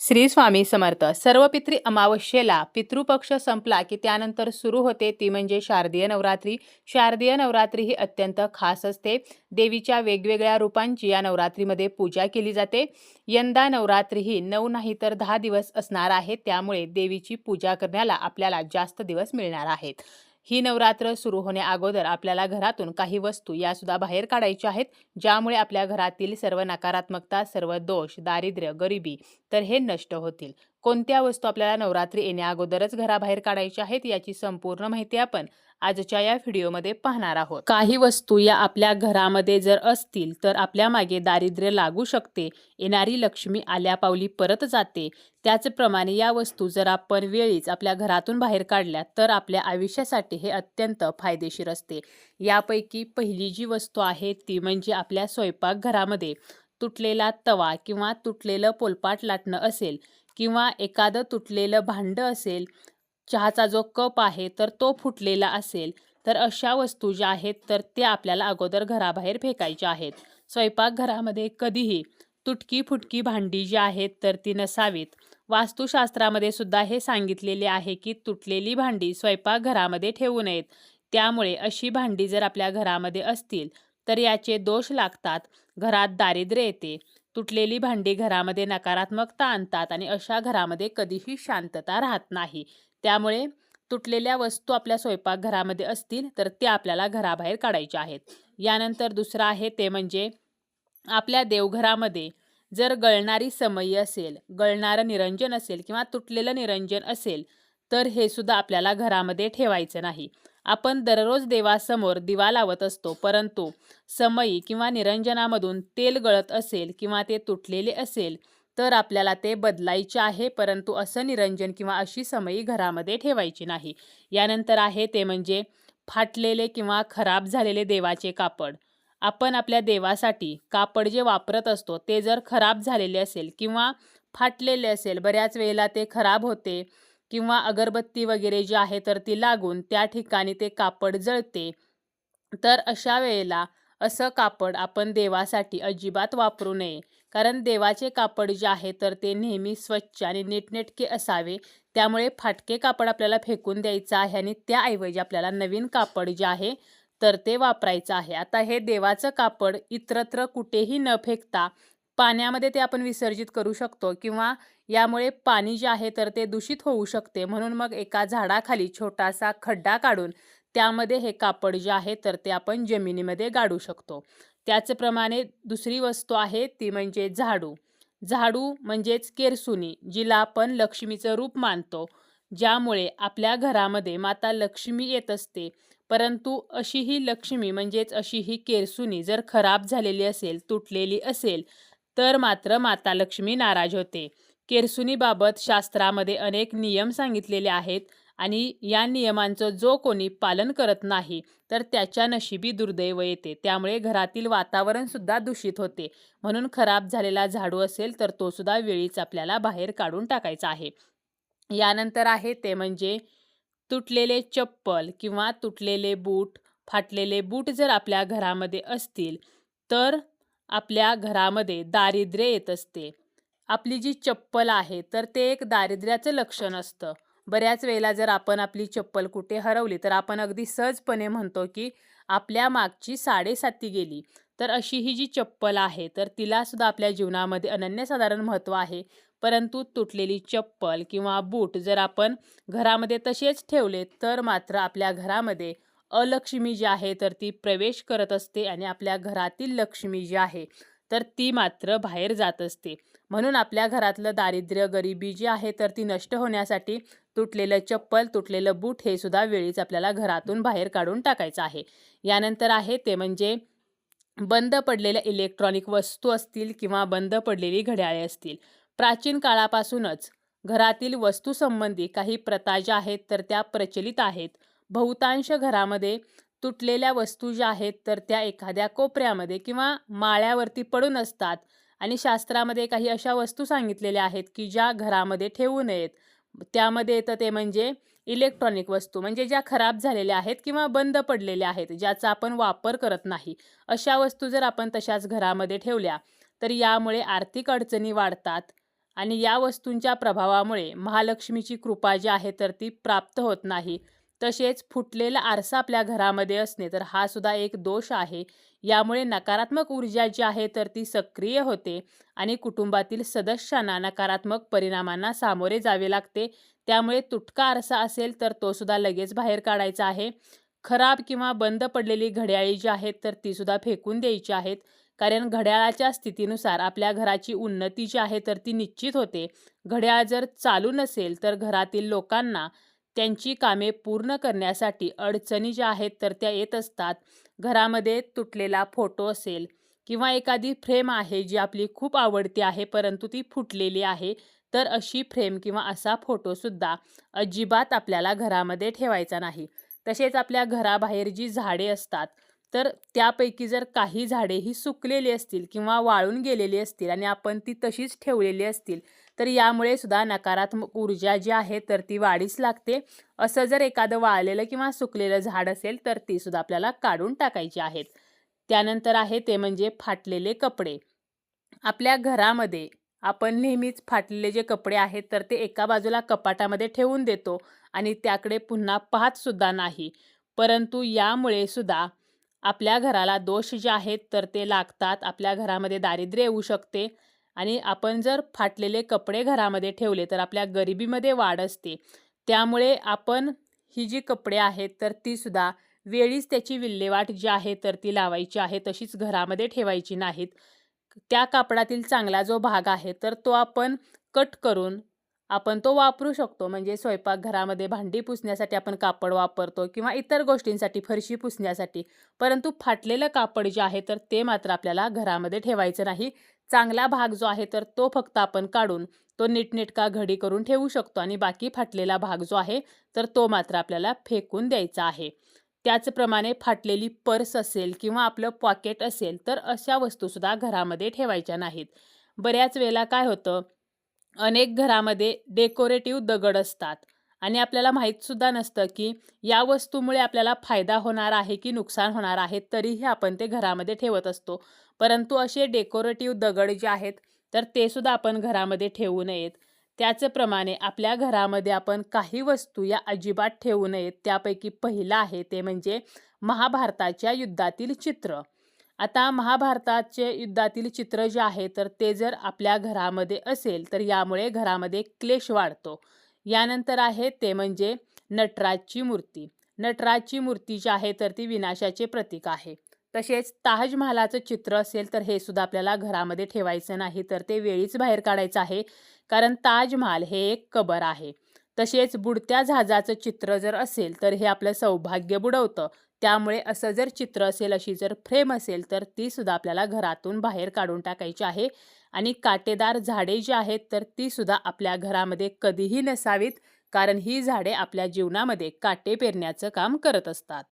श्री स्वामी समर्थ. सर्व पितृ अमावस्येला पितृपक्ष संपला की त्यानंतर सुरू होते ती म्हणजे शारदीय नवरात्री. शारदीय नवरात्री ही अत्यंत खास असते. देवीच्या वेगवेगळ्या रूपांची या नवरात्रीमध्ये पूजा केली जाते. यंदा नवरात्री ही नऊ नाही तर दहा दिवस असणार आहे. त्यामुळे देवीची पूजा करण्याला आपल्याला जास्त दिवस मिळणार आहेत. ही नवरात्र सुरू होण्याअगोदर आपल्याला घरातून काही वस्तू या सुद्धा बाहेर काढायच्या आहेत ज्यामुळे आपल्या घरातील सर्व नकारात्मकता सर्व दोष दारिद्र्य गरिबी तर हे नष्ट होतील. कोणत्या वस्तू आपल्याला नवरात्री येण्याअगोदरच घराबाहेर काढायच्या आहेत याची संपूर्ण माहिती आपण आजच्या या व्हिडिओमध्ये पाहणार आहोत. काही वस्तू या आपल्या घरामध्ये जर असतील तर आपल्या मागे दारिद्र्य लागू शकते. येणारी लक्ष्मी आल्या पावली परत जाते. त्याचप्रमाणे या वस्तू जर आपण वेळीच आपल्या घरातून बाहेर काढल्या तर आपल्या आयुष्यासाठी हे अत्यंत फायदेशीर असते. यापैकी पहिली जी वस्तू आहे ती म्हणजे आपल्या स्वयंपाकघरामध्ये तुटलेला तवा किंवा तुटलेलं पोलपाट लाटणं असेल किंवा एखादं तुटलेलं भांडं असेल चहाचा जो कप आहे तर तो फुटलेला असेल. तर अशा वस्तू ज्या आहेत तर त्या आपल्याला अगोदर घराबाहेर फेकायच्या आहेत. स्वयंपाकघरामध्ये कधीही तुटकी फुटकी भांडी जी आहेत तर ती नसावीत. वास्तुशास्त्रामध्ये सुद्धा हे सांगितलेले आहे की तुटलेली भांडी स्वयंपाकघरामध्ये ठेवू नयेत. त्यामुळे अशी भांडी जर आपल्या घरामध्ये असतील तर याचे दोष लागतात. घरात दारिद्र्य येते. तुटलेली भांडी घरामध्ये नकारात्मकता आणतात आणि अशा घरामध्ये कधीही शांतता राहत नाही. त्यामुळे तुटलेल्या वस्तू आपल्या स्वयंपाकघरामध्ये असतील तर त्या आपल्याला घराबाहेर काढायच्या आहेत. यानंतर दुसरं आहे ते म्हणजे आपल्या देवघरामध्ये जर गळणारी समई असेल गळणारं निरंजन असेल किंवा तुटलेलं निरंजन असेल तर हे सुद्धा आपल्याला घरामध्ये ठेवायचं नाही. आपण दररोज देवासमोर दिवा लावत असतो परंतु समयी किंवा निरंजनामधून तेल गळत असेल किंवा ते तुटलेले असेल तर आपल्याला ते बदलायचे आहे परंतु असं निरंजन किंवा अशी समयी घरामध्ये ठेवायची नाही. यानंतर आहे ते म्हणजे फाटलेले किंवा खराब झालेले देवाचे कापड. आपण आपल्या देवासाठी कापड जे वापरत असतो ते जर खराब झालेले असेल किंवा फाटलेले असेल बऱ्याच वेळेला ते खराब होते किंवा अगरबत्ती वगैरे जी आहे तर ती लागून त्या ठिकाणी ते कापड जळते. तर अशा वेळेला असं कापड आपण देवासाठी अजिबात वापरू नये. कारण देवाचे कापड जे आहे तर ते नेहमी स्वच्छ आणि नीटनेटके असावे. त्यामुळे फाटके कापड आपल्याला फेकून द्यायचं आहे आणि त्याऐवजी आपल्याला नवीन कापड जे आहे तर ते वापरायचं आहे. आता हे देवाचं कापड इतरत्र कुठेही न फेकता पाण्यामध्ये ते आपण विसर्जित करू शकतो किंवा यामुळे पाणी जे आहे तर ते दूषित होऊ शकते. म्हणून मग एका झाडाखाली छोटासा खड्डा काढून त्यामध्ये हे कापड जे आहे तर ते आपण जमिनीमध्ये गाडू शकतो. त्याचप्रमाणे दुसरी वस्तू आहे ती म्हणजे झाडू. झाडू म्हणजेच केरसुनी जिला आपण लक्ष्मीचं रूप मानतो ज्यामुळे आपल्या घरामध्ये माता लक्ष्मी येत असते. परंतु अशी ही लक्ष्मी म्हणजेच अशी ही केरसुनी जर खराब झालेली असेल तुटलेली असेल तर मात्र माता लक्ष्मी नाराज होते. केरसुनीबाबत शास्त्रामध्ये अनेक नियम सांगितलेले आहेत. आणि या नियमांचं जो कोणी पालन करत नाही तर त्याच्या नशिबी दुर्दैव येते. त्यामुळे घरातील वातावरणसुद्धा दूषित होते. म्हणून खराब झालेला झाडू असेल तर तोसुद्धा वेळीच आपल्याला बाहेर काढून टाकायचा आहे. यानंतर आहे ते म्हणजे तुटलेले चप्पल किंवा तुटलेले बूट फाटलेले बूट जर आपल्या घरामध्ये असतील तर आपल्या घरामध्ये दारिद्र्य येत असते. आपली जी चप्पल आहे तर ते एक दारिद्र्याचं लक्षण असतं. बऱ्याच वेळेला जर आपण आपली चप्पल कुठे हरवली तर आपण अगदी सहजपणे म्हणतो की आपल्या मागची साडेसाती गेली. तर अशी ही जी चप्पल आहे तर तिलासुद्धा आपल्या जीवनामध्ये अनन्यसाधारण महत्त्व आहे. परंतु तुटलेली चप्पल किंवा बूट जर आपण घरामध्ये तसेच ठेवले तर मात्र आपल्या घरामध्ये अलक्ष्मी जी आहे तर ती प्रवेश करत असते आणि आपल्या घरातील लक्ष्मी जी आहे तर ती मात्र बाहेर जात असते. म्हणून आपल्या घरातलं दारिद्र्य गरिबी जी आहे तर ती नष्ट होण्यासाठी तुटलेलं चप्पल तुटलेलं बूट हे सुद्धा वेळीच आपल्याला घरातून बाहेर काढून टाकायचं आहे. यानंतर आहे ते म्हणजे बंद पडलेल्या इलेक्ट्रॉनिक वस्तू असतील किंवा बंद पडलेली घड्याळे असतील. प्राचीन काळापासूनच घरातील वस्तूसंबंधी काही प्रथा ज्या आहेत तर त्या प्रचलित आहेत. बहुतांश घरामध्ये तुटलेल्या वस्तू ज्या आहेत तर त्या एखाद्या कोपऱ्यामध्ये किंवा माळ्यावरती पडून असतात. आणि शास्त्रामध्ये काही अशा वस्तू सांगितलेल्या आहेत की ज्या घरामध्ये ठेवू नयेत. त्यामध्ये येतं ते म्हणजे इलेक्ट्रॉनिक वस्तू म्हणजे ज्या खराब झालेल्या आहेत किंवा बंद पडलेल्या आहेत ज्याचा आपण वापर करत नाही. अशा वस्तू जर आपण तशाच घरामध्ये ठेवल्या तर यामुळे आर्थिक अडचणी वाढतात. आणि या वस्तूंच्या प्रभावामुळे महालक्ष्मीची कृपा जी आहे तर ती प्राप्त होत नाही. तसेच फुटलेला आरसा आपल्या घरामध्ये असणे तर हा सुद्धा एक दोष आहे. यामुळे नकारात्मक ऊर्जा जी आहे तर ती सक्रिय होते आणि कुटुंबातील सदस्यांना नकारात्मक परिणामांना सामोरे जावे लागते. त्यामुळे तुटका आरसा असेल तर तो सुद्धा लगेच बाहेर काढायचा आहे. खराब किंवा बंद पडलेली घड्याळी जी आहेत तर ती सुद्धा फेकून द्यायची आहेत. कारण घड्याळाच्या स्थितीनुसार आपल्या घराची उन्नती जी आहे तर ती निश्चित होते. घड्याळ जर चालू नसेल तर घरातील लोकांना त्यांची कामे पूर्ण करण्यासाठी अडचणी ज्या आहेत तर त्या येत असतात. घरामध्ये तुटलेला फोटो असेल किंवा एखादी फ्रेम आहे जी आपली खूप आवडती आहे परंतु ती फुटलेली आहे तर अशी फ्रेम किंवा असा फोटोसुद्धा अजिबात आपल्याला घरामध्ये ठेवायचा नाही. तसेच आपल्या घराबाहेर जी झाडे असतात तर त्यापैकी जर काही झाडे ही सुकलेली असतील किंवा वाळून गेलेली असतील आणि आपण ती तशीच ठेवलेली असतील तर यामुळे सुद्धा नकारात्मक ऊर्जा जी आहे तर ती वाढीस लागते. असं जर एखादं वाळलेलं किंवा सुकलेलं झाड असेल तर ती सुद्धा आपल्याला काढून टाकायची आहेत. त्यानंतर आहे ते म्हणजे फाटलेले कपडे. आपल्या घरामध्ये आपण नेहमीच फाटलेले जे कपडे आहेत तर ते एका बाजूला कपाटामध्ये ठेवून देतो आणि त्याकडे पुन्हा पाहतसुद्धा नाही. परंतु यामुळे सुद्धा आपल्या घराला दोष जे आहेत तर ते लागतात. आपल्या घरामध्ये दारिद्र्य येऊ शकते. आणि आपण जर फाटलेले कपडे घरामध्ये ठेवले तर आपल्या गरिबीमध्ये वाढ असते. त्यामुळे आपण ही जी कपडे आहेत तर तीसुद्धा वेळीच त्याची विल्हेवाट जी आहे तर ती लावायची आहे. तशीच घरामध्ये ठेवायची नाहीत. त्या कापडातील चांगला जो भाग आहे तर तो आपण कट करून आपण तो वापरू शकतो. म्हणजे स्वयंपाकघरामध्ये भांडी पुसण्यासाठी आपण कापड वापरतो किंवा इतर गोष्टींसाठी फरशी पुसण्यासाठी. परंतु फाटलेलं कापड जे आहे तर ते मात्र आपल्याला घरामध्ये ठेवायचं नाही. चांगला भाग जो आहे तर तो फक्त आपण काढून तो नीटनेटका घडी करून ठेवू शकतो आणि बाकी फाटलेला भाग जो आहे तर तो मात्र आपल्याला फेकून द्यायचा आहे. त्याचप्रमाणे फाटलेली पर्स असेल किंवा आपलं पॉकेट असेल तर अशा वस्तूसुद्धा घरामध्ये ठेवायच्या नाहीत. बऱ्याच वेळेला काय होतं अनेक घरामध्ये डेकोरेटिव्ह दगड असतात. आणि आपल्याला माहीतसुद्धा नसतं की या वस्तूमुळे आपल्याला फायदा होणार आहे की नुकसान होणार आहे तरीही आपण ते घरामध्ये ठेवत असतो. परंतु असे डेकोरेटिव्ह दगड जे आहेत तर ते सुद्धा आपण घरामध्ये ठेवू नयेत. त्याचप्रमाणे आपल्या घरामध्ये आपण काही वस्तू या अजिबात ठेवू नयेत. त्यापैकी पहिलं आहे ते म्हणजे महाभारताच्या युद्धातील चित्र. आता महाभारताचे युद्धातील चित्र जे आहे तर ते जर आपल्या घरामध्ये असेल तर यामुळे घरामध्ये क्लेश वाढतो. यानंतर आहे ते म्हणजे नटराजची मूर्ती. नटराजची मूर्ती जी आहे तर ती विनाशाचे प्रतीक आहे. तसेच ताजमहालाचं चित्र असेल तर हे सुद्धा आपल्याला घरामध्ये ठेवायचं नाही तर ते वेळीच बाहेर काढायचं आहे कारण ताजमहाल हे एक कबर आहे. तसेच बुडत्या जहाजाचं चित्र जर असेल तर हे आपलं सौभाग्य बुडवतं. त्यामुळे असं जर चित्र असेल अशी जर फ्रेम असेल तर ती सुद्धा आपल्याला घरातून बाहेर काढून टाकायची आहे. आणि काटेदार झाडे जी आहेत तर ती सुद्धा आपल्या घरामध्ये कधीही नसावीत कारण ही झाडे आपल्या जीवनामध्ये काटे पेरण्याचं काम करत असतात.